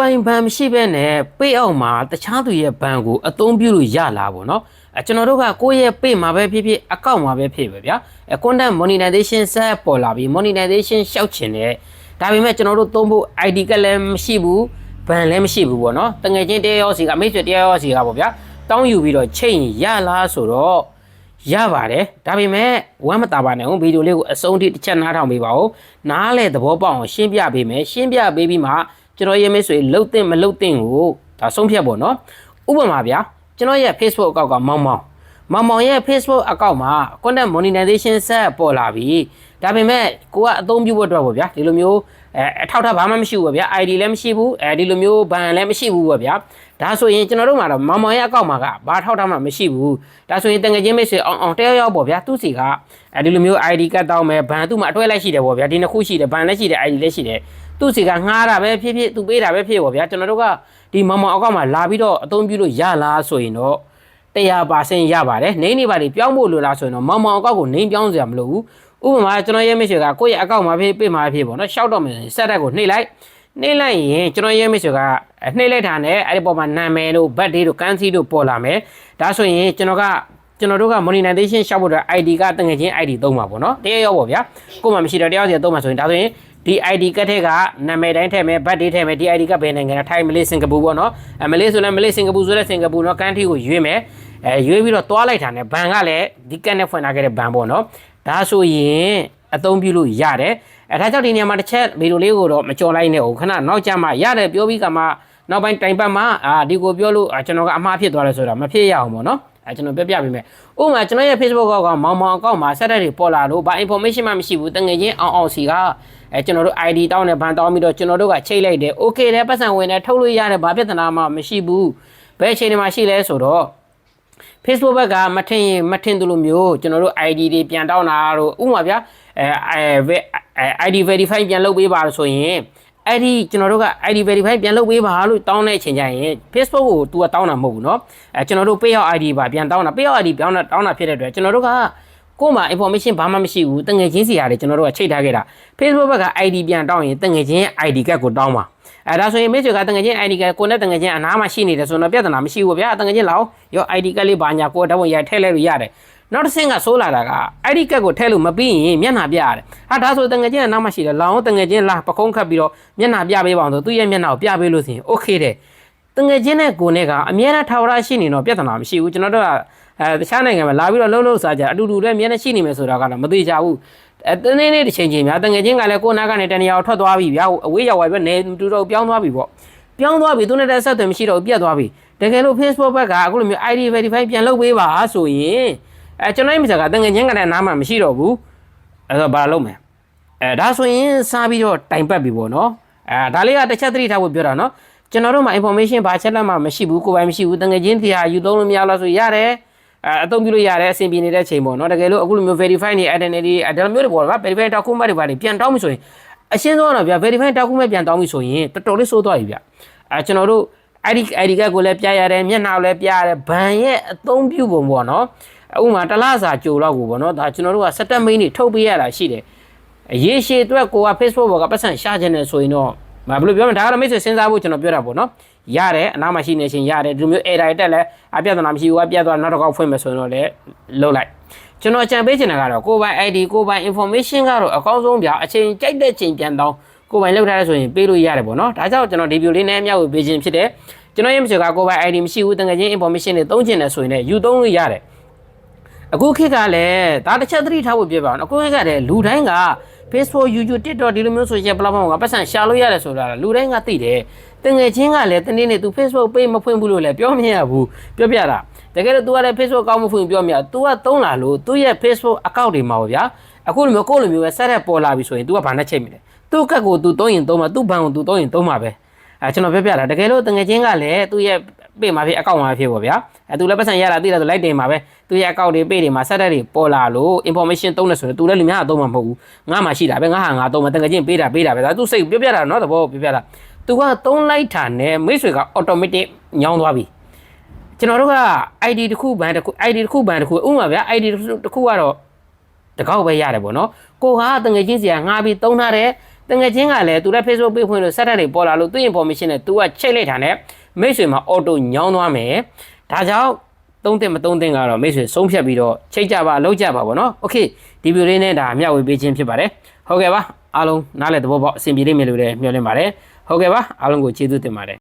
ပိုင်ဘန်မရှိဘဲနဲ့ပေ့အောက်မှာတခြားသူရဲ့ဘန်ကိုအသုံးပြုလို့ရလာပေါ့နော်အဲကျွန်တော်တို့ကကိုယ့်ရဲ့ပေ့မှာပဲဖြစ်ဖြစ်အကောင့်မှာပဲဖြစ်ပဲဗျာအဲ content monetization ဆက်ပေါ်လာပြီး monetization ရှောက်ချင်တယ်ဒါပေမဲ့ကျွန်တော်တို့သုံးဖို့ ID ကလည်းမရှိဘူးဘန်လည်းမရှိဘူးပေါ့နော်တငယ်ချင်းတရားရောစီကမိတ်ဆွေတရားရောစီကပေါ့ဗျာတောင်းယူပြီးတော့ချိန်ရလားဆိုတော့ရပါတယ်ဒါပေမဲ့ဝမ်းမတာပါနဲ့ဦးဗီဒီယိုလေးကိုအဆုံးထိတစ်ချက်နားထောင်ပေးပါဦးနားလေသဘောပေါက်အောင်ရှင်းပြပေးမယ်ရှင်းပြပေးပြီးမှ ကျွန်တော်ရဲ့မိတ်ဆွေလှုပ်တဲ့မလှုပ်တဲ့ကိုဒါဆုံးဖြတ်ပေါ့နော်ဥပမာဗျာကျွန်တော်ရဲ့ Facebook အကောင့်ကမောင်မောင်မောင်မောင်ရဲ့ Facebook အကောင့်မှာ content monetization ဆက်ပေါ်လာပြီဒါပေမဲ့ကိုကအသုံးပြုဖို့အတွက်ပေါ့ဗျာဒီလိုမျိုး အဲအထောက်အထားဘာမှမရှိဘူးပေါ့ဗျာ ID လည်းမရှိဘူးအဲဒီလိုမျိုးဘန်လည်းမရှိဘူးပေါ့ဗျာဒါဆိုရင်ကျွန်တော်တို့မှာတော့မောင်မောင်ရဲ့အကောင့်မှာကဘာထောက်ထားမှမရှိဘူးဒါဆိုရင်တငယ်ချင်းမိတ်ဆွေအောင်အောင်တယောက်ယောက်ပေါ့ဗျာသူစီကအဲဒီလိုမျိုး ID ကတ်တောင်းမယ်ဘန်သူ့မှာအတွဲလိုက်ရှိတယ်ပေါ့ဗျာဒီနှစ်ခုရှိတယ်ဘန်လည်းရှိတယ် ID လည်းရှိတယ်သူစီကငှားတာပဲဖြစ်ဖြစ်သူပေးတာပဲဖြစ်ပေါ့ဗျာကျွန်တော်တို့ကဒီမောင်မောင်အကောင့်မှာလာပြီးတော့အသုံးပြုလို့ရလားဆိုရင်တော့100%ရပါတယ်နေနေပါလေပြောင်းဖို့လိုလားဆိုရင်တော့မောင်မောင်အကောက်ကိုနေပြောင်းစရာမလိုဘူး ဥပမာကျွန်တော်ရဲမိတ်ဆွေကကိုယ့်ရဲ့အကောက်မှာဖြစ်ပြမှာဖြစ်ပေါ့နော်ရှောက်တော့မယ်ဆက်တက်ကိုနှိပ်လိုက်နှိပ်လိုက်ရင်ကျွန်တော်ရဲမိတ်ဆွေကနှိပ်လိုက်တာနဲ့အဲ့ဒီပေါ်မှာနာမည်တို့ဘတ်ဒေးတို့ကန်းစီတို့ပေါ်လာမယ်ဒါဆိုရင်ကျွန်တော်ကကျွန်တော်တို့က monetization ရှောက်ဖို့အတွက် ID ကတငယ်ချင်း ID သုံးပါပေါ့နော်တရားရောပေါ့ဗျာကို့မှာမရှိတော့တရားစီသုံးပါဆိုရင်ဒါဆိုရင်ဒီ ID ကတ်ထက်ကနာမည်တိုင်းထည့်မယ်ဘတ်ဒေးထည့်မယ်ဒီ ID ကဘယ်နိုင်ငံလဲထိုင်းမလေးစင်ကာပူပေါ့နော်အမလေးဆိုလည်းမလေးစင်ကာပူဆိုလည်းစင်ကာပူနော်ကန်ထရီကိုရွေးမယ်အဲရွေးပြီးတော့တွားလိုက်တာနဲ့ဘန်ကလည်းဒီကတ်နဲ့ဖွင့်ထားခဲ့တဲ့ဘန်ပေါ့နော် ဒါဆိုရင်အသုံးပြုလို့ရတယ်အဲဒါကြောင့်ဒီနေရာမှာတစ်ချက်ဗီဒီယိုလေးကိုတော့မကြော်လိုက်နဲ့ဟိုခဏနောက်ကျမှရတယ်ပြောပြီးကမှနောက်ပိုင်းတိုင်ပတ်မှအာဒီကိုပြောလို့အာကျွန်တော်ကအမှားဖြစ်သွားတယ်ဆိုတာမဖြစ်ရအောင်ပေါ့နော်အဲကျွန်တော်ပြပြပေးမယ်ဥပမာကျွန်တော်ရဲ့ Facebook ကောက်ကမောင်မောင်အကောင့်မှာဆက်တက်တွေပေါ်လာလို့ဘာ information မှမရှိဘူးတငယ်ချင်းအောင်အောင်စီကအဲကျွန်တော်တို့ ID တောင်းတယ်ဘန်တောင်းပြီးတော့ကျွန်တော်တို့ကချိတ်လိုက်တယ် okay တယ်ပတ်စံဝင်တယ်ထုတ်လို့ရတယ်ဘာပြဿနာမှမရှိဘူးဘယ်အချိန်မှရှိလဲဆိုတော့ Facebook ဘက်ကမထင်ရင်မထင်သလိုမျိုးကျွန်တော်တို့ ID တွေပြန်တောင်းတာတို့ဥပမာဗျာအဲအဲ ID verify ပြန်လုပ်ပေးပါလို့ဆိုရင်အဲ့ဒီကျွန်တော်တို့က ID verify ပြန်လုပ်ပေးပါလို့တောင်းတဲ့အချိန်ကျရင် Facebook ကို तू ကတောင်းတာမဟုတ်ဘူးเนาะအဲကျွန်တော်တို့ payout ID ပါပြန်တောင်းတာ payout ID ပြောင်းတာတောင်းတာဖြစ်တဲ့အတွက်ကျွန်တော်တို့က ကို့မှာ information ဘာမှမရှိဘူးတငယ်ချင်းစီရတယ်ကျွန်တော်တို့ကချိတ်ထားခဲ့တာ Facebook ဘက်က ID ပြန်တောင်းရင်တငယ်ချင်း ID ကတ်ကိုတောင်းပါအဲဒါဆိုရင်မိတ်ဆွေကတငယ်ချင်း ID ကတ်ကိုနဲ့တငယ်ချင်းအနားမှာရှိနေတယ်ဆိုတော့ပြဿနာမရှိဘူးဗျာတငယ်ချင်းလောက်ရော ID ကတ်လေးဘာညာကိုတော့ဝင်ရထည့်လဲလို့ရတယ်နောက်တစ်ဆင့်ကဆိုးလာတာက ID ကတ်ကိုထည့်လို့မပြီးရင်မျက်နှာပြရတယ်ဟာဒါဆိုတငယ်ချင်းအနားမှာရှိတယ်လောင်းတငယ်ချင်းလာပကုံးခတ်ပြီးတော့မျက်နှာပြပေးပါအောင်ဆိုသူ့ရဲ့မျက်နှာကိုပြပေးလို့ဆိုရင် okay တဲ့တငယ်ချင်းနဲ့ကိုနဲ့ကအမြဲတမ်းထာဝရရှိနေတော့ပြဿနာမရှိဘူးကျွန်တော်တို့က အဲတခြားနိုင်ငံမှာလာပြီးတော့လှုပ်လှုပ်စားကြအတူတူလည်းအမြဲတမ်းရှိနေမယ်ဆိုတာကတော့မသေးကြဘူးအဲတနေ့နေ့တစ်ချိန်ချင်းများတငယ်ချင်းကလည်းကိုနာကနေတနေရာကိုထွက်သွားပြီဗျာအဝေးရောက်သွားပြီနေတူတော့ပြောင်းသွားပြီပေါ့ပြောင်းသွားပြီသူနဲ့တက်ဆက်သွယ်မရှိတော့ဘူးပြတ်သွားပြီတကယ်လို့ Facebook ဘက်ကအခုလိုမျိုး ID verify ပြန်လုပ်ပေးပါဆိုရင်အဲကျွန်တော်ရဲ့မိစ္ဆာကတငယ်ချင်းကလည်းနားမှာမရှိတော့ဘူးအဲတော့ဘာလုပ်မလဲအဲဒါဆိုရင်စားပြီးတော့တိုင်ပတ်ပြီပေါ့နော်အဲဒါလေးကတစ်ချက်သတိထားဖို့ပြောတာနော်ကျွန်တော်တို့မှာ information ဘာချက်လက်မှမရှိဘူးကိုယ်ပိုင်မရှိဘူးတငယ်ချင်းတရားယူသုံးလို့မရလားဆိုရတယ် အဲအသုံးပြုလို့ရတယ်အဆင်ပြေနေတဲ့ချိန်ပေါ့နော်တကယ်လို့အခုလိုမျိုး verify နေ identity ဒါလိုမျိုးတွေပေါ့ဗျာ verify document တွေပါနေပြန်တောင်းပြီဆိုရင်အရှင်းဆုံးတော့ဗျာ verify document ပြန်တောင်းပြီဆိုရင်တော်တော်လေးစိုးသွားပြီဗျအဲကျွန်တော်တို့ ID ID ကကိုလည်းပြရတယ်မျက်နှာကိုလည်းပြရတယ်ဘန်ရဲ့အသုံးပြုပုံပေါ့နော်ဥပမာတစ်လစာကြိုတော့ကိုပေါ့နော်ဒါကျွန်တော်တို့ကစက်တက်မိန်းနေထုတ်ပေးရတာရှိတယ်ရေရှည်အတွက်ကိုက Facebook ဘောကပတ်စံရှာခြင်းနေဆိုရင်တော့မဘယ်လိုပြောမလဲဒါကတော့မိတ်ဆွေစဉ်းစားဖို့ကျွန်တော်ပြောတာပေါ့နော် ရတယ်အနားမှာရှိနေချင်းရတယ်ဒီလိုမျိုး error တက်လဲအပြဿနာမရှိဘူးအပြတ်သွားနောက်တစ်ခေါက်ဖွင့်မယ်ဆိုရင်တော့လည်းလုပ်လိုက်ကျွန်တော်ကြံပေးချင်တာကတော့ကိုပိုင် ID ကိုပိုင် information ကတော့အကောင်းဆုံးပြအချိန်ကြိုက်တဲ့ချိန်ပြန်တော့ကိုပိုင်လောက်ထားရဲဆိုရင်ပေးလို့ရတယ်ပေါ့နော်ဒါကြောင့်ကျွန်တော်ဒီဗီဒီယိုလေးနဲ့အမြောက်ဝေပေးခြင်းဖြစ်တယ်ကျွန်တော်ရဲ့မရှိကကိုပိုင် ID မရှိဘူးတကယ်ချင်း information တွေသုံးချင်တယ်ဆိုရင်လည်းယူသုံးလို့ရတယ်အခုခေတ်ကလည်းဒါတစ်ချက်သတိထားဖို့ပြပါအောင်အခုခေတ်ကလည်းလူတိုင်းက Facebook YouTube TikTok ဒီလိုမျိုး social platform ကပတ်စံရှာလို့ရတယ်ဆိုတာလူတိုင်းကသိတယ်တငယ်ချင်းကလည်းတနေ့နေ့ तू Facebook page မဖွင့်ဘူးလို့လည်းပြောမရဘူးပြောပြတာတကယ်လို့ तू ကလည်း Facebook ကောင်းမဖွင့်ပြောမရ तू ကသုံးလာလို့သူ့ရဲ့ Facebook account တွေမှာပေါ့ဗျာအခုလိုမျိုးကိုယ့်လိုမျိုးပဲဆက်ရက်ပေါ်လာပြီဆိုရင် तू ကဘာနဲ့ချိန်မိလဲသူ့ကတ်ကို तू သုံးရင်သုံးမှာသူ့ဘန်ကို तू သုံးရင်သုံးမှာပဲအဲကျွန်တော်ပြောပြတာတကယ်လို့တငယ်ချင်းကလည်းသူ့ရဲ့ ပေမှာဖြစ်အကောင့်မှာဖြစ်ပေါ့ဗျာအဲသူလည်းပတ်စံရတာသိတယ်ဆိုလိုက်တင်မှာပဲသူရဲ့အကောင့်တွေပေတွေမှာဆက်တက်တွေပေါ်လာလို့ information သုံးတယ်ဆိုရင်သူလည်းလူများအသုံးမှာမဟုတ်ဘူးငါမှရှိတာပဲငါဟာငါသုံးမှာတငယ်ချင်းပေးတာပေးတာပဲဒါသူစိတ်ပြောပြတာနော်သဘောပြောပြတာသူကသုံးလိုက်တာနဲ့မိတ်ဆွေက automatic ညောင်းသွားပြီကျွန်တော်တို့က ID တစ်ခုဘန်တစ်ခု ID တစ်ခုဘန်တစ်ခုဥပမာဗျာ ID တစ်ခုကတော့တကောက်ပဲရတယ်ပေါ့နော်ကိုကတငယ်ချင်းစီကငါပြီးသုံးထားတယ် တ တငယ်ချင်းကလည်းသူလည်း Facebook page ဖွင့်လို့ဆက်တက်တွေပေါ်လာလို့သူ့ information နဲ့ तू ကချိတ်လိုက်တာနဲ့မိတ်ဆွေမှာ auto ညောင်းသွားမယ်ဒါကြောင့်သုံးတင်မသုံးတင်ကတော့မိတ်ဆွေဆုံးဖြတ်ပြီးတော့ချိတ်ကြပါလောက်ကြပါဗောနော်โอเคဒီဗီဒီယိုလေးနဲ့ဒါမျှဝေပေးခြင်းဖြစ်ပါတယ်ဟုတ်ကဲ့ပါအားလုံးနားလည်သဘောပေါက်အဆင်ပြေလိမ့်မယ်လို့လည်းမျှော်လင့်ပါတယ်ဟုတ်ကဲ့ပါအားလုံးကိုကျေးဇူးတင်ပါတယ်